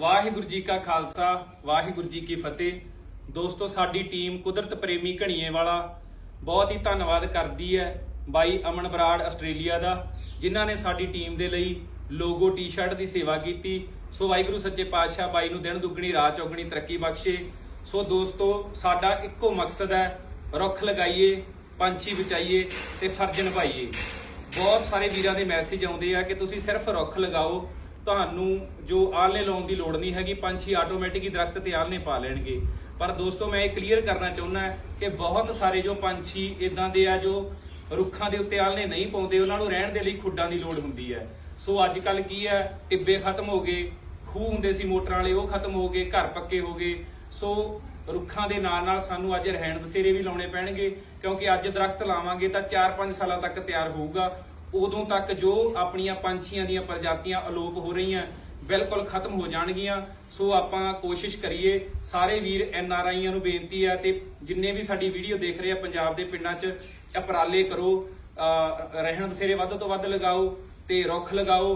ਵਾਹਿਗੁਰੂ ਜੀ ਕਾ ਖਾਲਸਾ, ਵਾਹਿਗੁਰੂ ਜੀ ਕੀ ਫਤਿਹ। ਦੋਸਤੋ, ਸਾਡੀ ਟੀਮ ਕੁਦਰਤ ਪ੍ਰੇਮੀ ਘਣੀਏ ਵਾਲਾ ਬਹੁਤ ਹੀ ਧੰਨਵਾਦ ਕਰਦੀ ਹੈ ਬਾਈ ਅਮਨ ਬਰਾੜ ਆਸਟ੍ਰੇਲੀਆ ਦਾ, ਜਿਨ੍ਹਾਂ ਨੇ ਸਾਡੀ ਟੀਮ ਦੇ ਲਈ ਲੋਗੋ, ਟੀ-ਸ਼ਰਟ ਦੀ ਸੇਵਾ ਕੀਤੀ। ਸੋ ਵਾਹਿਗੁਰੂ ਸੱਚੇ ਪਾਤਸ਼ਾਹ ਬਾਈ ਨੂੰ ਦਿਨ ਦੁੱਗਣੀ, ਰਾਤ ਚੌਗਣੀ ਤਰੱਕੀ ਬਖਸ਼ੇ। ਸੋ ਦੋਸਤੋ, ਸਾਡਾ ਇੱਕੋ ਮਕਸਦ ਹੈ, ਰੁੱਖ ਲਗਾਈਏ, ਪੰਛੀ ਬਚਾਈਏ ਤੇ ਫਰਜ਼ ਨਿਭਾਈਏ ਬਹੁਤ ਸਾਰੇ ਵੀਰਾਂ ਦੇ ਮੈਸੇਜ ਆਉਂਦੇ ਆ ਕਿ ਤੁਸੀਂ ਸਿਰਫ ਰੁੱਖ ਲਗਾਓ ਤੁਹਾਨੂੰ ਜੋ ਆਲਣੇ ਲਾਉਣ ਦੀ ਲੋੜ ਨਹੀਂ ਹੈਗੀ, ਪੰਛੀ ਆਟੋਮੈਟਿਕ ਹੀ ਦਰਖਤ ਤੇ ਆਲਣੇ ਪਾ ਲੈਣਗੇ। ਪਰ ਦੋਸਤੋ, ਮੈਂ ਇਹ ਕਲੀਅਰ ਕਰਨਾ ਚਾਹੁੰਦਾ ਕਿ ਬਹੁਤ ਸਾਰੇ ਜੋ ਪੰਛੀ ਇਦਾਂ ਦੇ ਆ ਜੋ ਰੁੱਖਾਂ ਦੇ ਉੱਤੇ ਆਲਣੇ ਨਹੀਂ ਪਾਉਂਦੇ, ਉਹਨਾਂ ਨੂੰ ਰਹਿਣ ਦੇ ਲਈ ਖੁੱਡਾਂ ਦੀ ਲੋੜ ਹੁੰਦੀ ਹੈ। ਸੋ ਅੱਜ ਕੱਲ ਕੀ ਹੈ? ਟਿੱਬੇ ਖਤਮ ਹੋ ਗਏ, ਖੂਹ ਹੁੰਦੇ ਸੀ ਮੋਟਰਾਂ ਵਾਲੇ, ਉਹ ਖਤਮ ਹੋ ਗਏ, ਘਰ ਪੱਕੇ ਹੋ ਗਏ। ਸੋ ਰੁੱਖਾਂ ਦੇ ਨਾਲ ਨਾਲ ਸਾਨੂੰ ਅੱਜ ਰਹਿਣ ਬਸੇਰੇ ਵੀ ਲਾਉਣੇ ਪੈਣਗੇ, ਕਿਉਂਕਿ ਅੱਜ ਦਰਖਤ ਲਾਵਾਂਗੇ ਤਾਂ 4-5 ਸਾਲਾਂ ਤੱਕ ਤਿਆਰ ਹੋਊਗਾ। ਉਦੋਂ ਤੱਕ ਜੋ ਆਪਣੀਆਂ ਪੰਛੀਆਂ ਦੀਆਂ ਪ੍ਰਜਾਤੀਆਂ ਅਲੋਪ ਹੋ ਰਹੀਆਂ, ਬਿਲਕੁਲ ਖਤਮ ਹੋ ਜਾਣਗੀਆਂ। ਸੋ ਆਪਾਂ ਕੋਸ਼ਿਸ਼ ਕਰੀਏ, ਸਾਰੇ ਵੀਰ ਐਨ ਆਰ ਆਈਆਂ ਨੂੰ ਬੇਨਤੀ ਹੈ ਤੇ ਜਿੰਨੇ ਵੀ ਸਾਡੀ ਵੀਡੀਓ ਦੇਖ ਰਹੇ ਆ ਪੰਜਾਬ ਦੇ ਪਿੰਡਾਂ 'ਚ ਉਪਰਾਲੇ ਕਰੋ ਰਹਿਣ ਬਸੇਰੇ ਵੱਧ ਤੋਂ ਵੱਧ ਲਗਾਓ ਤੇ ਰੁੱਖ ਲਗਾਓ।